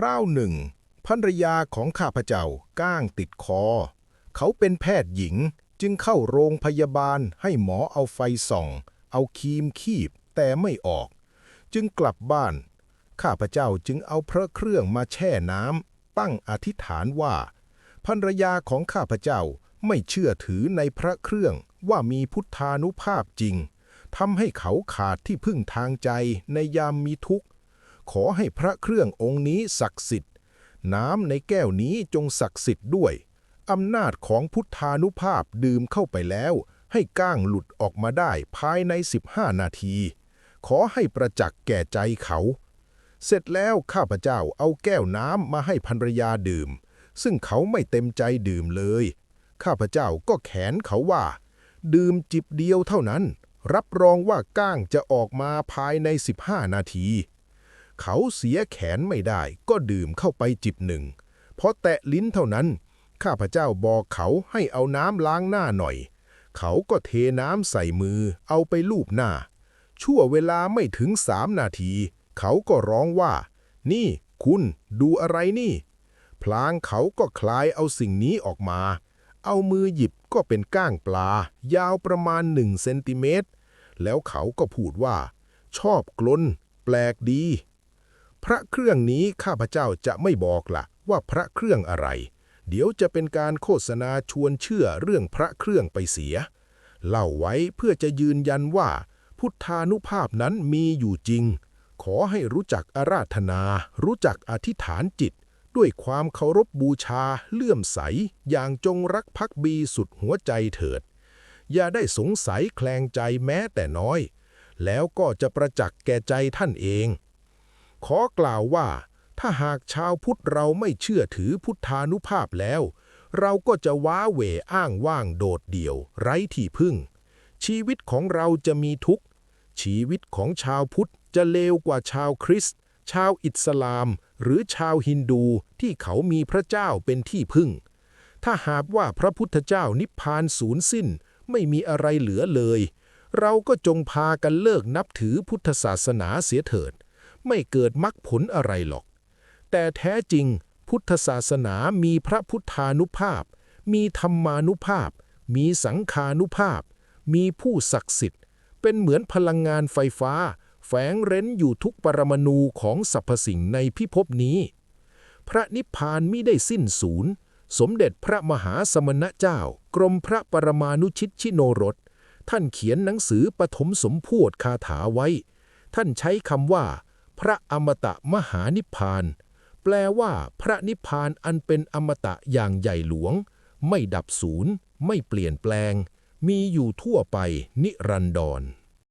คราวหนึ่งภรรยาของข้าพเจ้าก้างติดคอ เขาเป็นแพทย์หญิงจึงเข้าโรงพยาบาลให้หมอเอาไฟส่อง เอาครีมคีบแต่ไม่ออก จึงกลับบ้าน ข้าพเจ้าจึงเอาพระเครื่องมาแช่น้ำตั้งอธิษฐานว่าภรรยาของข้าพเจ้าไม่เชื่อถือในพระเครื่องว่ามีพุทธานุภาพจริงทำให้เขาขาดที่พึ่งทางใจในยามมีทุกข์ ขอให้พระเครื่ององค์นี้ศักดิ์สิทธิ์ น้ำในแก้วนี้จงศักดิ์สิทธิ์ด้วย อำนาจของพุทธานุภาพดื่มเข้าไปแล้ว ให้ก้างหลุดออกมาได้ภายใน 15 นาที ขอให้ประจักษ์แก่ใจเขา เสร็จแล้วข้าพเจ้าเอาแก้วน้ำมาให้ภรรยาดื่ม ซึ่งเขาไม่เต็มใจดื่มเลย ข้าพเจ้าก็แขนเขาว่า ดื่มจิบเดียวเท่านั้นรับรองว่าก้างจะออกมาภายใน 15 นาที เขาเสียแขนไม่ได้ ก็ดื่มเข้าไปจิบหนึ่งพอแตะลิ้นเท่านั้น ข้าพเจ้าบอกเขาให้เอาน้ำล้างหน้าหน่อย เขาก็เทน้ำใส่มือเอาไปลูบหน้า ชั่วเวลาไม่ถึงสามนาที เขาก็ร้องว่า นี่คุณดูอะไรนี่ พลางเขาก็คลายเอาสิ่งนี้ออกมา เอามือหยิบก็เป็นก้างปลา ยาวประมาณหนึ่งเซนติเมตร แล้วเขาก็พูดว่า ชอบกลน แปลกดี พระเครื่องนี้ข้าพเจ้าจะไม่บอกละว่าพระเครื่องอะไร เดี๋ยวจะเป็นการโฆษณาชวนเชื่อเรื่องพระเครื่องไปเสีย เล่าไว้เพื่อจะยืนยันว่า พุทธานุภาพนั้นมีอยู่จริง ขอให้รู้จักอาราธนา รู้จักอธิษฐานจิต ด้วยความเคารพบูชาเลื่อมใส อย่างจงรักภักดีสุดหัวใจเถิด อย่าได้สงสัยแคลงใจแม้แต่น้อย แล้วก็จะประจักษ์แก่ใจท่านเอง ขอกล่าวว่า ถ้าหากชาวพุทธเราไม่เชื่อถือพุทธานุภาพแล้ว เราก็จะว้าเหวอ้างว่างโดดเดี่ยว ไร้ที่พึ่ง ชีวิตของเราจะมีทุกข์ ชีวิตของชาวพุทธจะเลวกว่าชาวคริสต์ชาวอิสลาม หรือชาวฮินดูที่เขามีพระเจ้าเป็นที่พึ่ง ถ้าหากว่าพระพุทธเจ้านิพพานสูญสิ้นไม่มีอะไรเหลือเลย เราก็จงพากันเลิกนับถือพุทธศาสนาเสียเถิด ไม่เกิดมรรคผลอะไรหรอก แต่แท้จริง พุทธศาสนามีพระพุทธานุภาพ มีธรรมานุภาพ มีสังขานุภาพ มีผู้ศักดิ์สิทธิ์ เป็นเหมือนพลังงานไฟฟ้า แฝงเร้นอยู่ทุกปรมาณูของสรรพสิ่งในพิภพนี้ พระนิพพานมิได้สิ้นสูญสมเด็จพระมหาสมณเจ้า กรมพระปรมานุชิตชิโนรส ท่านเขียนหนังสือปฐมสมโพธคาถาไว้ ท่านใช้คำว่า พระอมตะมหานิพพาน แปลว่า พระนิพพานอันเป็นอมตะอย่างใหญ่หลวง ไม่ดับสูญไม่เปลี่ยนแปลง มีอยู่ทั่วไปนิรันดร